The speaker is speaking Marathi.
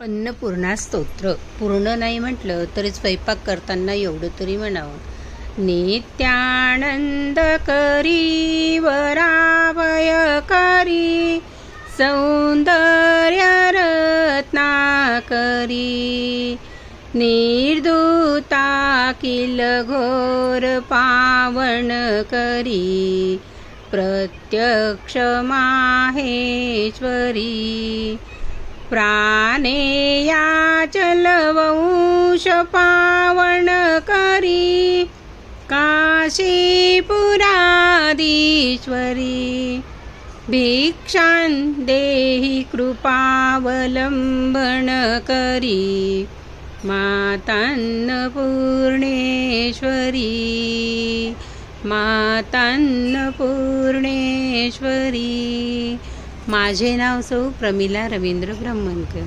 अन्नपूर्णा स्तोत्र. पूर्ण नाही म्हटलं तरी स्वयंपाक करताना एवढं तरी म्हणावं. नित्यानंद करी वरावय करी सौंदर्य रत्ना करी. निर्दूता किल घोर पावन करी प्रत्यक्ष माहेश्वरी. प्राणेया चलवंश पावन करी. काशीपुरादीश्वरी भिक्षां देहि कृपावलंबन करी. मातान्नपूर्णेश्वरी मातान्नपूर्णेश्वरी माझे नाव सौ प्रमिला रवींद्र ब्रह्मणकर.